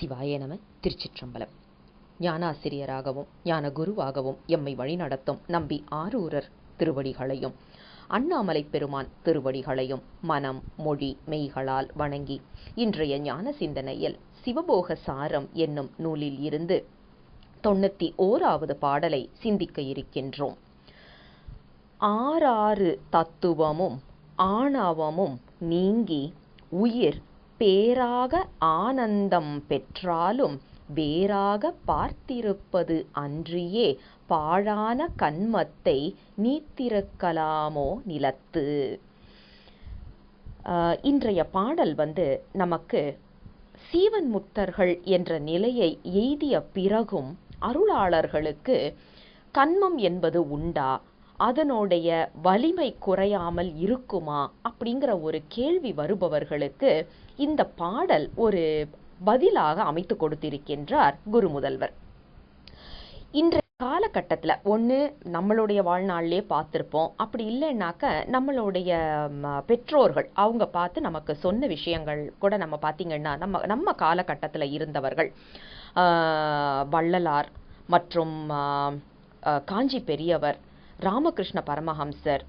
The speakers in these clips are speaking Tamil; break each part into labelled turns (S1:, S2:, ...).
S1: சிவாய நம திருச்சிற்றம்பலம். ஞானாசிரியராகவும் ஞான குருவாகவும் எம்மை வழிநடத்தும் நம்பி ஆரூரர் திருவடிகளையும் அண்ணாமலை பெருமான் திருவடிகளையும் மனம் மொழி மெய்களால் வணங்கி இன்றைய ஞான சிந்தனையில் சிவபோக சாரம் என்னும் நூலில் இருந்து தொண்ணூத்தி ஓராவது பாடலை சிந்திக்க இருக்கின்றோம். ஆறாறு தத்துவமும் ஆணவமும் நீங்கி உயிர் பேராக ஆனந்தம் பெற்றாலும் வேறாக பார்த்திருப்பது அன்றியே பாழான கண்மத்தை நீத்திருக்கலாமோ நிலத்து. இன்றைய பாடல் வந்து நமக்கு சீவன் முத்தர்கள் என்ற நிலையை எய்திய பிறகும் அருளாளர்களுக்கு கண்மம் என்பது உண்டா? அதனுடைய வலிமை குறையாமல் இருக்குமா அப்படிங்கிற ஒரு கேள்வி வருபவர்களுக்கு இந்த பாடல் ஒரு பதிலாக அமைத்து கொடுத்திருக்கின்றார் குரு முதல்வர் இன்றைய காலகட்டத்தில் ஒன்று நம்மளுடைய வாழ்நாளிலே பார்த்துருப்போம். அப்படி இல்லைன்னாக்க நம்மளுடைய பெற்றோர்கள் அவங்க பார்த்து நமக்கு சொன்ன விஷயங்கள் கூட நம்ம பார்த்திங்கன்னா நம்ம நம்ம காலகட்டத்தில் இருந்தவர்கள் வள்ளலார் மற்றும் காஞ்சி பெரியவர் ராமகிருஷ்ண பரமஹம்சர்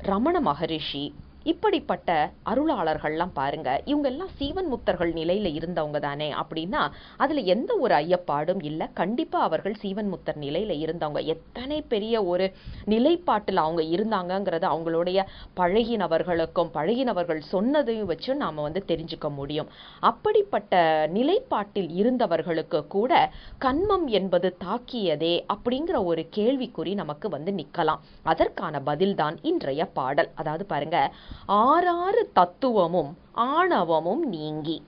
S1: ரமண மகரிஷி இப்படிப்பட்ட அருளாளர்கள்லாம் பாருங்க. இவங்க எல்லாம் சீவன் முத்தர்கள் நிலையில இருந்தவங்க தானே அப்படின்னா அதுல எந்த ஒரு ஐயப்பாடும் இல்லை. கண்டிப்பா அவர்கள் சீவன் முத்தர் நிலையில இருந்தவங்க. எத்தனை பெரிய ஒரு நிலைப்பாட்டில் அவங்க இருந்தாங்கங்கிறத அவங்களுடைய பழகினவர்களுக்கும் பழகினவர்கள் சொன்னதையும் வச்சு நாம வந்து தெரிஞ்சுக்க முடியும். அப்படிப்பட்ட நிலைப்பாட்டில் இருந்தவர்களுக்கு கூட கண்மம் என்பது தாக்கியதே அப்படிங்கிற ஒரு கேள்விக்குறி நமக்கு வந்து நிக்கலாம். அதற்கான பதில்தான் இன்றைய பாடல். அதாவது பாருங்க ஆறாறு தத்துவமும் ஆணவமும் நீங்கி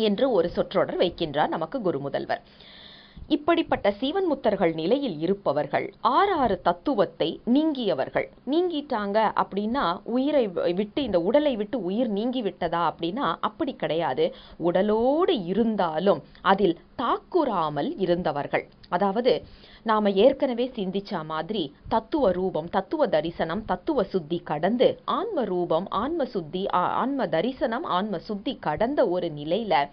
S1: என்று ஒரு சொற்றொடர் வைக்கின்றார் நமக்கு குருமுதல்வர் இப்படிப்பட்ட சீவன் முத்தர்கள் நிலையில் இருப்பவர்கள் ஆறு ஆறு தத்துவத்தை நீங்கியவர்கள். நீங்கிட்டாங்க அப்படின்னா உயிரை விட்டு இந்த உடலை விட்டு உயிர் நீங்கி விட்டதா அப்படின்னா அப்படி கிடையாது. உடலோடு இருந்தாலும் அதில் தாக்குறாமல் இருந்தவர்கள். அதாவது நாம ஏற்கனவே சிந்திச்ச மாதிரி தத்துவ ரூபம் தத்துவ தரிசனம் தத்துவ சுத்தி கடந்து ஆன்ம ரூபம் ஆன்ம சுத்தி ஆன்ம தரிசனம் ஆன்ம சுத்தி கடந்த ஒரு நிலையில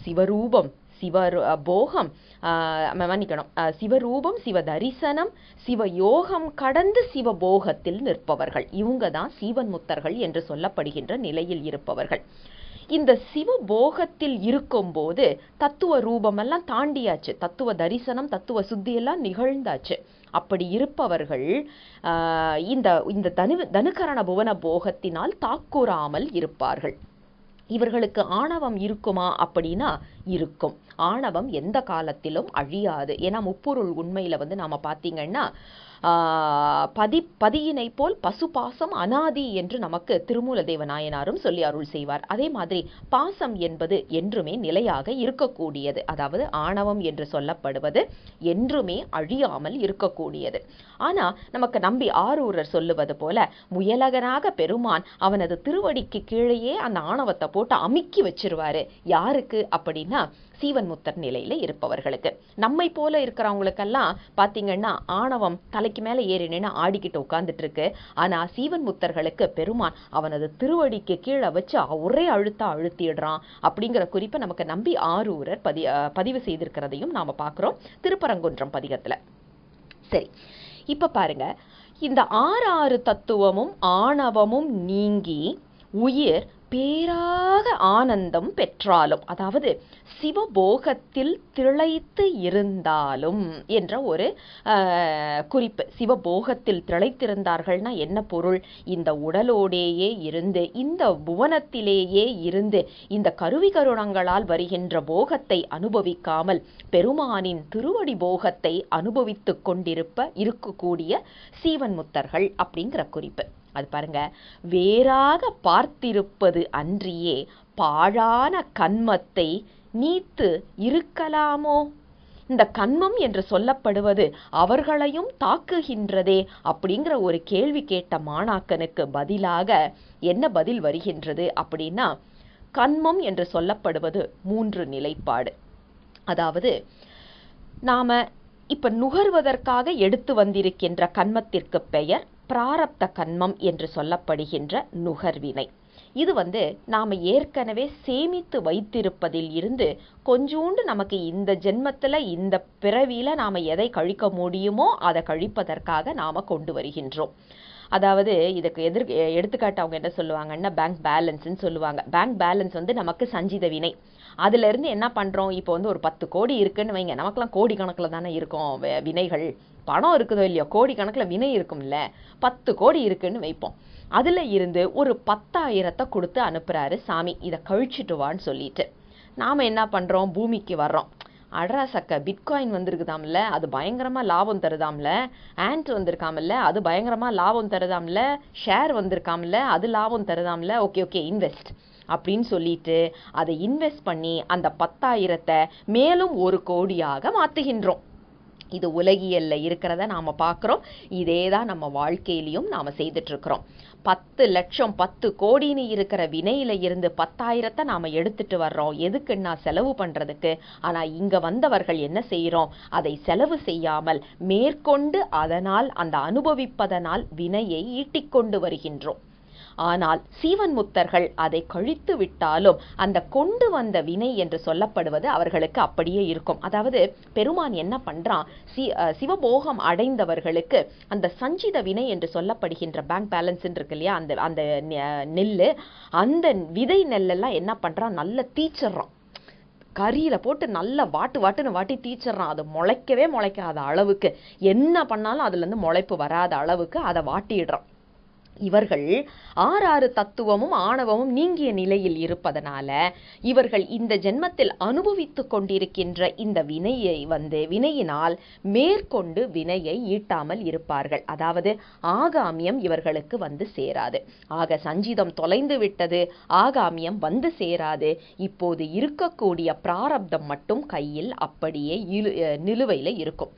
S1: சிவரூபம் சிவரு போகம் ஆஹ் மன்னிக்கணும். சிவரூபம் சிவ தரிசனம் சிவயோகம் கடந்து சிவபோகத்தில் நிற்பவர்கள். இவங்க தான் சீவன் முத்தர்கள் என்று சொல்லப்படுகின்ற நிலையில் இருப்பவர்கள். இந்த சிவபோகத்தில் இருக்கும்போது தத்துவ ரூபமெல்லாம் தாண்டியாச்சு. தத்துவ தரிசனம் தத்துவ சுத்தியெல்லாம் நிகழ்ந்தாச்சு. அப்படி இருப்பவர்கள் ஆஹ் இந்த இந்த தனு தனுகரண புவன போகத்தினால் தாக்குறாமல் இருப்பார்கள். இவர்களுக்கு ஆணவம் இருக்குமா அப்படின்னா இருக்கும். ஆணவம் எந்த காலத்திலும் அழியாது. ஏன்னா முப்பொருள் உண்மையில் வந்து நாம பார்த்தீங்கன்னா பதி பதியினை போல் பசுபாசம் அனாதி என்று நமக்கு திருமூலதேவ நாயனாரும் சொல்லி அருள் செய்வார். அதே மாதிரி பாசம் என்பது என்றுமே நிலையாக இருக்கக்கூடியது. அதாவது ஆணவம் என்று சொல்லப்படுவது என்றுமே அழியாமல் இருக்கக்கூடியது. ஆனா நமக்கு நம்பி ஆரூரர் சொல்லுவது போல முயலகனாக பெருமான் அவனது திருவடிக்கு கீழேயே அந்த ஆணவத்தை போட்டு அமுக்கி வச்சிருவாரு. யாருக்கு? அப்படின்னா சீவன் முத்தர் நிலையில இருப்பவர்களுக்கு. நம்மை போல இருக்கிறவங்களுக்கெல்லாம் பாத்தீங்கன்னா ஆணவம் தலை தலைக்கு மேலே ஏறி நின்று ஆடிக்கிட்டு உட்காந்துட்டு இருக்கு ஆனால் சீவன் முத்தர்களுக்கு பெருமான் அவனது திருவடிக்கு கீழே வச்சு ஒரே அழுத்தா அழுத்திடுறான். அப்படிங்கிற குறிப்பை நமக்கு நம்பி ஆரூரர் பதி பதிவு செய்திருக்கிறதையும் நாம பார்க்குறோம் திருப்பரங்குன்றம் பதிகத்துல. சரி. இப்ப பாருங்க. இந்த ஆறு ஆறு தத்துவமும் ஆணவமும் நீங்கி உயிர் பேராக ஆனந்தம் பெற்றாலும் அதாவது சிவபோகத்தில் திளைத்து இருந்தாலும் என்ற ஒரு குறிப்பு. சிவபோகத்தில் திளைத்திருந்தார்கள்னா என்ன பொருள்? இந்த உடலோடேயே இருந்து இந்த புவனத்திலேயே இருந்து இந்த கருவி கருணங்களால் வருகின்ற போகத்தை அனுபவிக்காமல் பெருமானின் திருவடி போகத்தை அனுபவித்துக் கொண்டிருப்ப இருக்கக்கூடிய சீவன் முத்தர்கள் அப்படிங்கிற குறிப்பு. அது பாருங்க வேறாக பார்த்திருப்பது அன்றியே பாழான கண்மத்தை நீத்து இருக்கலாமோ? இந்த கண்மம் என்று சொல்லப்படுவது அவர்களையும் தாக்குகின்றதே அப்படிங்கிற ஒரு கேள்வி கேட்ட மாணாக்கனுக்கு பதிலாக என்ன பதில் வருகின்றது அப்படின்னா கண்மம் என்று சொல்லப்படுவது மூன்று நிலைப்பாடு. அதாவது நாம இப்ப நுகர்வதற்காக எடுத்து வந்திருக்கின்ற கண்மத்திற்கு பெயர் பிராரப்த கண்மம் என்று சொல்லப்படுகின்ற நுகர்வினை. இது வந்து நாம் ஏற்கனவே சேமித்து வைத்திருப்பதில் இருந்து கொஞ்சோண்டு நமக்கு இந்த ஜென்மத்தில் இந்த பிறவியில் நாம் எதை கழிக்க முடியுமோ அதை கழிப்பதற்காக நாம் கொண்டு வருகின்றோம். அதாவது இதுக்கு எதிர் எடுத்துக்காட்டு அவங்க என்ன சொல்லுவாங்கன்னா பேங்க் பேலன்ஸ்ன்னு சொல்லுவாங்க. பேங்க் பேலன்ஸ் வந்து நமக்கு சஞ்சித வினை அதுல இருந்து என்ன பண்றோம்? இப்போ வந்து ஒரு பத்து கோடி இருக்குன்னு வைங்க. நமக்கெல்லாம் கோடி கணக்குல தானே இருக்கும் வினைகள். பணம் இருக்குதோ இல்லையோ கோடி கணக்கில் வினை இருக்கும்ல. பத்து கோடி இருக்குன்னு வைப்போம். அதுல இருந்து ஒரு பத்தாயிரத்தை கொடுத்து அனுப்புறாரு சாமி. இதை கழிச்சிட்டு வான்னு சொல்லிட்டு. நாம என்ன பண்றோம்? பூமிக்கு வர்றோம். அடரா சக்க பிட்காயின் வந்திருக்குதாம்ல அது பயங்கரமாக லாபம் தருதாம்ல ஆண்ட் வந்திருக்காமல்ல அது பயங்கரமாக லாபம் தருதாம்ல ஷேர் வந்திருக்காமல்ல அது லாபம் தருதாம்ல ஓகே ஓகே இன்வெஸ்ட் அப்படின்னு சொல்லிட்டு அதை இன்வெஸ்ட் பண்ணி அந்த பத்தாயிரத்தை மேலும் ஒரு கோடியாக மாற்றுகின்றோம் இது உலகியல்ல இருக்கிறத நாம் பார்க்குறோம் இதே தான் நம்ம வாழ்க்கையிலையும் நாம் செய்துட்ருக்குறோம் பத்து லட்சம் பத்து கோடின்னு இருக்கிற வினையில இருந்து பத்தாயிரத்தை நாம் எடுத்துட்டு வர்றோம். எதுக்குன்னா செலவு பண்ணுறதுக்கு ஆனால் இங்கே வந்தவர்கள் என்ன செய்கிறோம் அதை செலவு செய்யாமல் மேற்கொண்டு அதனால் அந்த அனுபவிப்பதனால் வினையை ஈட்டிக்கொண்டு வருகின்றோம். ஆனால் சீவன் முத்தர்கள் அதை கழித்து விட்டாலும் அந்த கொண்டு வந்த வினை என்று சொல்லப்படுவது அவர்களுக்கு அப்படியே இருக்கும். அதாவது பெருமான் என்ன பண்றான்? சி சிவபோகம் அடைந்தவர்களுக்கு அந்த சஞ்சித வினை என்று சொல்லப்படுகின்ற பேங்க் பேலன்ஸ் இருக்கு இல்லையா? அந்த அந்த நெ- அந்த விதை நெல்லெல்லாம் என்ன பண்றான்? நல்ல தீச்சிடுறான். கறியில் போட்டு நல்லா வாட்டு வாட்டுன்னு வாட்டி தீச்சிடுறான். அது முளைக்கவே முளைக்காத அளவுக்கு. என்ன பண்ணாலும் அதுலேருந்து முளைப்பு வராத அளவுக்கு அதை வாட்டிடுறான். இவர்கள் ஆறாறு தத்துவமும் ஆணவமும் நீங்கிய நிலையில் இருப்பதனால இவர்கள் இந்த ஜென்மத்தில் அனுபவித்து கொண்டிருக்கின்ற இந்த வினையை வந்து வினையினால் மேற்கொண்டு வினையை ஈட்டாமல் இருப்பார்கள். அதாவது ஆகாமியம் இவர்களுக்கு வந்து சேராது. ஆக சஞ்சிதம் தொலைந்து விட்டது ஆகாமியம் வந்து சேராது. இப்போது இருக்கக்கூடிய பிராரப்தம் மட்டும் கையில் அப்படியே நிலுவையில் நிலுவையில இருக்கும்.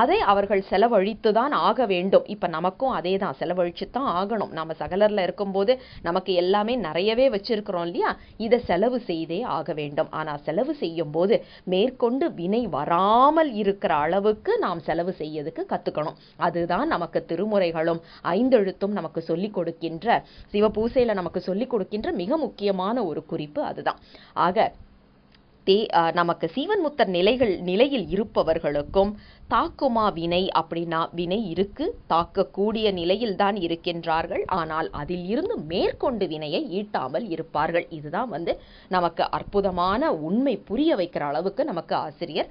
S1: அதை அவர்கள் செலவழித்து தான் ஆக வேண்டும். இப்ப நமக்கும் அதே தான் செலவழிச்சு தான் ஆகணும். நாம சகலர்ல இருக்கும்போது நமக்கு எல்லாமே நிறையவே வச்சிருக்கிறோம் இல்லையா? இதை செலவு செய்தே ஆக வேண்டும். ஆனா செலவு செய்யும் போது மேற்கொண்டு வினை வராமல் இருக்கிற அளவுக்கு நாம் செலவு செய்யறதுக்கு கத்துக்கணும். அதுதான் நமக்கு திருமுறைகளும் ஐந்தெழுத்தும் நமக்கு சொல்லிக் கொடுக்கின்ற சிவபூசையில் நமக்கு சொல்லிக் கொடுக்கின்ற மிக முக்கியமான ஒரு குறிப்பு அதுதான். ஆக தே அஹ் நமக்கு சீவன்முத்தர் நிலைகள் நிலையில் இருப்பவர்களுக்கும் தாக்குமா வினை அப்படின்னா வினை இருக்கு தாக்கக்கூடிய நிலையில் தான் இருக்கின்றார்கள். ஆனால் அதில் இருந்து மேற்கொண்டு வினையை ஈட்டாமல் இருப்பார்கள். இதுதான் வந்து நமக்கு அற்புதமான உண்மை புரிய வைக்கிற அளவுக்கு நமக்கு ஆசிரியர்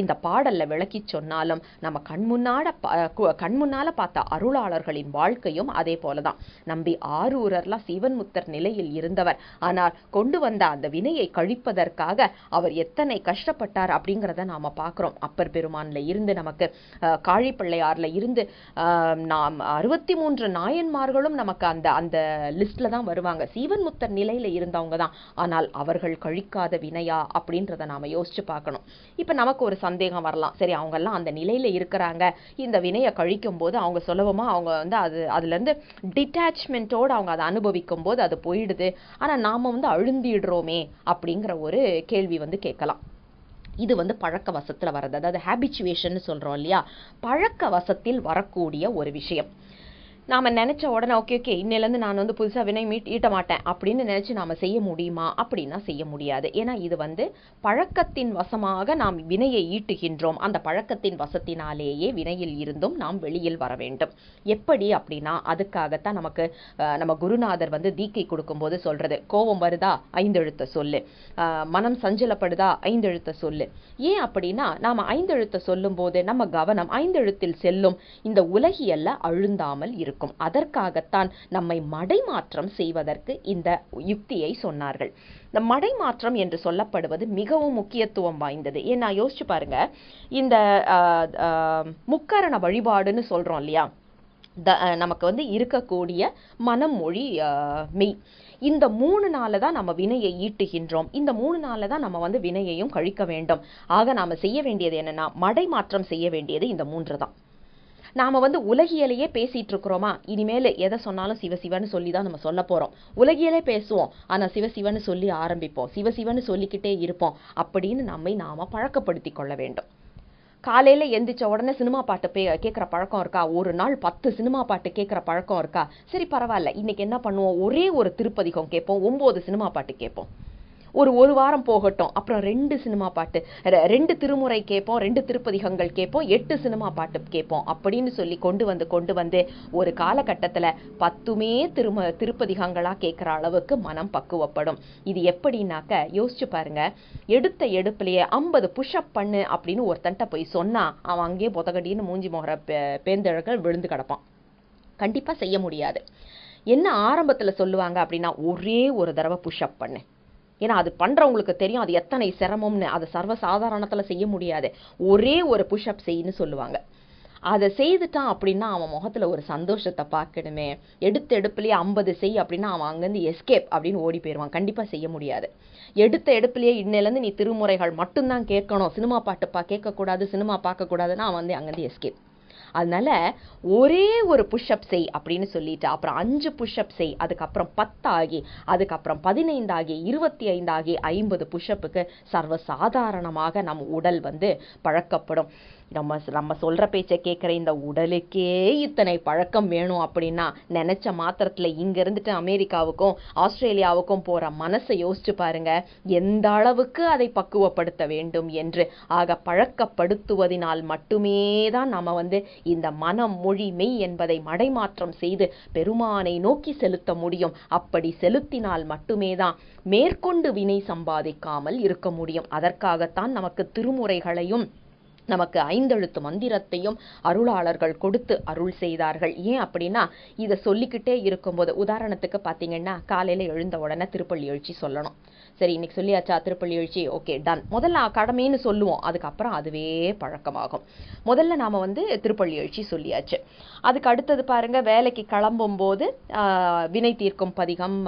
S1: இந்த பாடல்ல விளக்கி சொன்னாலும் நம்ம கண்முன்னாட கு- கண்முன்னால பார்த்த அருளாளர்களின் வாழ்க்கையும் அதே போலதான். நம்பி ஆரூரர்லாம் சிவன் முத்தர் நிலையில் இருந்தவர். ஆனால் கொண்டு வந்த அந்த வினையை கழிப்பதற்காக அவர் எத்தனை கஷ்டப்பட்டார் அப்படிங்கிறத நாம பார்க்கிறோம். அப்பர் பெருமான்ல இருந்து நமக்கு காழிப்பிள்ளையாரில் இருந்து நாம் அறுபத்தி மூன்று நாயன்மார்களும் நமக்கு அந்த அந்த லிஸ்ட்ல தான் வருவாங்க. சீவன் முத்தர் நிலையில இருந்தவங்க தான். ஆனால் அவர்கள் கழிக்காத வினையா அப்படின்றத நாம யோசிச்சு பார்க்கணும். இப்ப நமக்கு ஒரு சந்தேகம் வரலாம். சரி அவங்க எல்லாம் அந்த நிலையில இருக்கிறாங்க. இந்த வினையை கழிக்கும் போது அவங்க சுலபமா அவங்க வந்து அது அதுல இருந்து டிட்டாச்மெண்ட்டோட அவங்க அதை அனுபவிக்கும் போது அது போயிடுது. ஆனா நாம வந்து அழுந்திடுறோமே அப்படிங்கிற ஒரு கேள்வி வந்து கேட்கலாம். இது வந்து பழக்க வசத்தில் வர்றது. அதாவது ஹேபிச்சுவேஷன் சொல்றோம் இல்லையா? பழக்க வசத்தில் வரக்கூடிய ஒரு விஷயம். நாம் நினச்ச உடனே ஓகே ஓகே இன்னையிலேருந்து நான் வந்து புதுசாக வினை மீட் ஈட்ட மாட்டேன். அப்படின்னு நினச்சி நாம் செய்ய முடியுமா? அப்படின்னா செய்ய முடியாது. ஏன்னா இது வந்து பழக்கத்தின் வசமாக நாம் வினையை ஈட்டுகின்றோம். அந்த பழக்கத்தின் வசத்தினாலேயே வினையில் இருந்தும் நாம் வெளியில் வர வேண்டும். எப்படி அப்படின்னா அதுக்காகத்தான் நமக்கு நம்ம குருநாதர் வந்து தீக்கை கொடுக்கும்போது சொல்கிறது கோபம் வருதா? ஐந்தெழுத்த சொல்லு. மனம் சஞ்சலப்படுதா? ஐந்தெழுத்த சொல்லு. ஏன் அப்படின்னா நாம் ஐந்தெழுத்த சொல்லும்போது நம்ம கவனம் ஐந்தெழுத்தில் செல்லும். இந்த உலகியல்ல அழுந்தாமல் இருக்கும். இருக்கும். அதற்காகத்தான் நம்மை மடைமாற்றம் செய்வதற்கு இந்த யுக்தியை சொன்னார்கள். இந்த மடைமாற்றம் என்று சொல்லப்படுவது மிகவும் முக்கியத்துவம் வாய்ந்தது. ஏன்னா யோசிச்சு பாருங்க. இந்த முக்கரண வழிபாடுன்னு சொல்றோம் இல்லையா? த நமக்கு வந்து இருக்கக்கூடிய மனம் மொழி மெய். இந்த மூணு நாளில் தான் நம்ம வினையை ஈட்டுகின்றோம். இந்த மூணு நாளில் தான் நம்ம வந்து வினையையும் கழிக்க வேண்டும். ஆக நாம் செய்ய வேண்டியது என்னென்னா மடை மாற்றம் செய்ய வேண்டியது இந்த மூன்று தான். நாம் வந்து உலகியலையே பேசிகிட்டு இருக்கிறோமா இனிமேல் எதை சொன்னாலும் சிவசிவன்னு சொல்லி தான் நம்ம சொல்ல போகிறோம் உலகியலே பேசுவோம் ஆனால் சிவசிவன்னு சொல்லி ஆரம்பிப்போம். சிவசிவன்னு சொல்லிக்கிட்டே இருப்போம் அப்படின்னு நம்மை நாம பழக்கப்படுத்தி கொள்ள வேண்டும். காலையில் எந்திரிச்ச உடனே சினிமா பாட்டு பே கேட்குற பழக்கம் இருக்கா? ஒரு நாள் பத்து சினிமா பாட்டு கேட்குற பழக்கம் இருக்கா? சரி பரவாயில்ல. இன்றைக்கி என்ன பண்ணுவோம்? ஒரே ஒரு திருப்பதிகம் கேட்போம் ஒம்பது சினிமா பாட்டு கேட்போம். ஒரு ஒரு வாரம் போகட்டும். அப்புறம் ரெண்டு சினிமா பாட்டு. ரெண்டு திருமுறை கேட்போம் ரெண்டு திருப்பதிகங்கள் கேட்போம் எட்டு சினிமா பாட்டு கேட்போம் அப்படின்னு சொல்லி கொண்டு வந்து கொண்டு வந்து ஒரு காலகட்டத்தில் பத்துமே திரும திருப்பதிகங்களாக கேட்குற அளவுக்கு மனம் பக்குவப்படும். இது எப்படின்னாக்க யோசிச்சு பாருங்க. எடுத்த எடுப்புலையே ஐம்பது புஷ்அப் பண்ணு அப்படின்னு ஒருத்தன்ட்ட போய் சொன்னா அவன் அங்கேயே புதகடின்னு மூஞ்சி முகர பே- பேந்தழகள் விழுந்து கிடப்பான். கண்டிப்பாக செய்ய முடியாது. என்ன ஆரம்பத்தில் சொல்லுவாங்க அப்படின்னா ஒரே ஒரு தடவை புஷ்அப் பண்ணு. ஏன்னா அது பண்ணுறவங்களுக்கு தெரியும் அது எத்தனை சிரமம்னு. அதை சர்வசாதாரணத்தில் செய்ய முடியாது. ஒரே ஒரு புஷ்அப் செய்யுன்னு சொல்லுவாங்க. அதை செய்துட்டான் அப்படின்னா அவன் முகத்தில் ஒரு சந்தோஷத்தை பார்க்கணுமே. எடுத்த எடுப்புலேயே ஐம்பது செய் அப்படின்னா அவன் அங்கேருந்து எஸ்கேப் அப்படின்னு ஓடி போயிடுவான். கண்டிப்பாக செய்ய முடியாது. எடுத்த எடுப்புலேயே இன்னிலேருந்து நீ திருமுறைகள் மட்டும்தான் கேட்கணும். சினிமா பாட்டு பா கேட்கக்கூடாது சினிமா பார்க்கக்கூடாதுன்னா அவன் வந்து அங்கேருந்து எஸ்கேப் அதனால ஒரே ஒரு புஷ்அப் செய் அப்படின்னு சொல்லிட்டு அப்புறம் அஞ்சு புஷ்அப் செய் அதுக்கப்புறம் பத்தாகி அதுக்கப்புறம் பதினைந்தாகி இருபத்தி ஐந்தாகி ஐம்பது புஷ்அப்புக்கு சர்வசாதாரணமாக நம் உடல் வந்து பழக்கப்படும். நம்ம நம்ம சொல்கிற பேச்சை கேட்குற இந்த உடலுக்கே இத்தனை பழக்கம் வேணும் அப்படின்னா நினச்ச மாத்திரத்தில் இங்கே இருந்துட்டு அமெரிக்காவுக்கும் ஆஸ்திரேலியாவுக்கும் போகிற மனசை யோசிச்சு பாருங்க. எந்த அளவுக்கு அதை பக்குவப்படுத்த வேண்டும் என்று. ஆக பழக்கப்படுத்துவதினால் மட்டுமே தான் நம்ம வந்து இந்த மனம் மொழி மெய் என்பதை மடைமாற்றம் செய்து பெருமானை நோக்கி செலுத்த முடியும். அப்படி செலுத்தினால் மட்டுமே தான் மேற்கொண்டு வினை சம்பாதிக்காமல் இருக்க முடியும். அதற்காகத்தான் நமக்கு திருமுறைகளையும் நமக்கு ஐந்தெழுத்து மந்திரத்தையும் அருளாளர்கள் கொடுத்து அருள் செய்தார்கள். ஏன் அப்படின்னா இதை சொல்லிக்கிட்டே இருக்கும்போது உதாரணத்துக்கு பார்த்தீங்கன்னா காலையில் எழுந்த உடனே திருப்பள்ளி எழுச்சி சொல்லணும். சரி இன்னைக்கு சொல்லியாச்சா? திருப்பள்ளி எழுச்சி ஓகே டன் முதல்ல கடமைன்னு சொல்லுவோம். அதுக்கப்புறம் அதுவே பழக்கமாகும். முதல்ல நாம் வந்து திருப்பள்ளி எழுச்சி சொல்லியாச்சு. அதுக்கு அடுத்தது பாருங்க வேலைக்கு கிளம்பும் போது வினை தீர்க்கும் பதிகம்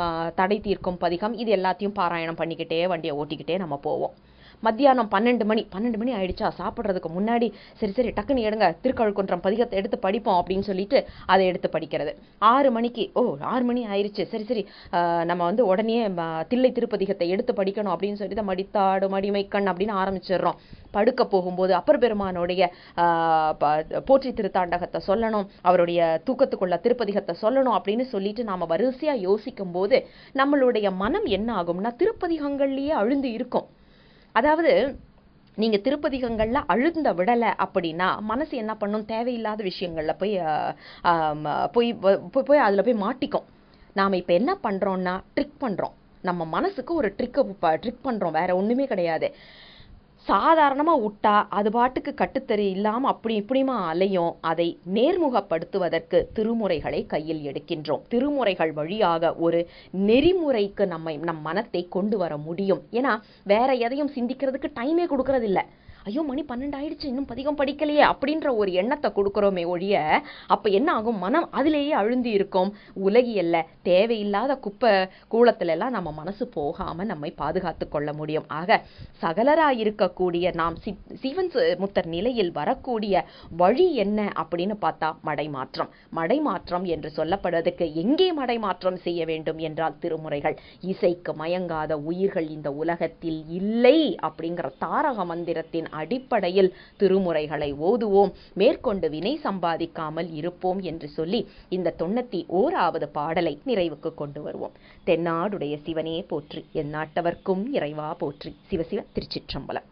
S1: தடை தீர்க்கும் பதிகம் இது எல்லாத்தையும் பாராயணம் பண்ணிக்கிட்டே வண்டியை ஓட்டிக்கிட்டே நம்ம போவோம். மத்தியானம் பன்னெண்டு மணி பன்னெண்டு மணி ஆயிடுச்சா? சாப்பிட்றதுக்கு முன்னாடி சரி சரி டக்குன்னு எடுங்க திருக்கழுக்குன்றம் பதிகத்தை எடுத்து படிப்போம் அப்படின்னு சொல்லிட்டு அதை எடுத்து படிக்கிறது. ஆறு மணிக்கு ஓ ஆறு மணி ஆயிடுச்சு சரி சரி நம்ம வந்து உடனே தில்லை திருப்பதிகத்தை எடுத்து படிக்கணும் அப்படின்னு சொல்லிட்டு மடித்தாடு மடிமைக்கண் அப்படின்னு ஆரம்பிச்சிடுறோம். படுக்க போகும்போது அப்பர் பெருமானுடைய போற்றி திருத்தாண்டகத்தை சொல்லணும் அவருடைய தூக்கத்துக்குள்ள திருப்பதிகத்தை சொல்லணும் அப்படின்னு சொல்லிட்டு நாம வரிசையா யோசிக்கும் போது நம்மளுடைய மனம் என்ன ஆகும்னா திருப்பதிகங்கள்லயே அழுந்து இருக்கும். அதாவது நீங்கள் திருப்பதிகங்களில் அழுந்த விடலை அப்படின்னா மனசு என்ன பண்ணும்? தேவையில்லாத விஷயங்களில் போய் போய் போய் போய் அதில் போய் மாட்டிக்கும். நாம் இப்போ என்ன பண்ணுறோன்னா ட்ரிக் பண்ணுறோம் நம்ம மனசுக்கு ஒரு ட்ரிக்கை ட்ரிக் பண்ணுறோம் வேறு ஒன்றுமே கிடையாது. சாதாரணமாக விட்டா அது பாட்டுக்கு கட்டுத்தறி இல்லாமல் அப்படி இப்படிமா அலையும். அதை நேர்முகப்படுத்துவதற்கு திருமுறைகளை கையில் எடுக்கின்றோம். திருமுறைகள் வழியாக ஒரு நெறிமுறைக்கு நம்மை நம் மனத்தை கொண்டு வர முடியும். ஏன்னா வேற எதையும் சிந்திக்கிறதுக்கு டைமே கொடுக்கறதில்ல. ஐயோ மணி பன்னெண்டு ஆயிடுச்சு இன்னும் பதிகம் படிக்கலையே அப்படின்ற ஒரு எண்ணத்தை கொடுக்குறோமே ஒழிய அப்போ என்ன ஆகும்? மனம் அதிலேயே அழுந்தி இருக்கும். உலகியல்ல தேவையில்லாத குப்பை கூலத்திலெல்லாம் நம்ம மனசு போகாமல் நம்மை பாதுகாத்து கொள்ள முடியும். ஆக சகலராக இருக்கக்கூடிய நாம் சி சிவன் சு- முத்தர் நிலையில் வரக்கூடிய வழி என்ன அப்படின்னு பார்த்தா மடைமாற்றம். மடைமாற்றம் என்று சொல்லப்படுவதற்கு எங்கே மடைமாற்றம் செய்ய வேண்டும் என்றால் திருமுறைகள். இசைக்கு மயங்காத உயிர்கள் இந்த உலகத்தில் இல்லை அப்படிங்கிற தாரக மந்திரத்தின் அடிப்படையில் திருமுறைகளை ஓதுவோம். மேற்கொண்டு வினை சம்பாதிக்காமல் இருப்போம் என்று சொல்லி இந்த தொண்ணூத்தி ஓராவது பாடலை நிறைவுக்கு கொண்டு வருவோம். தென்னாடுடைய சிவனே போற்றி என் நாட்டவர்க்கும் இறைவா போற்றி. சிவசிவ திருச்சிற்றம்பலம்.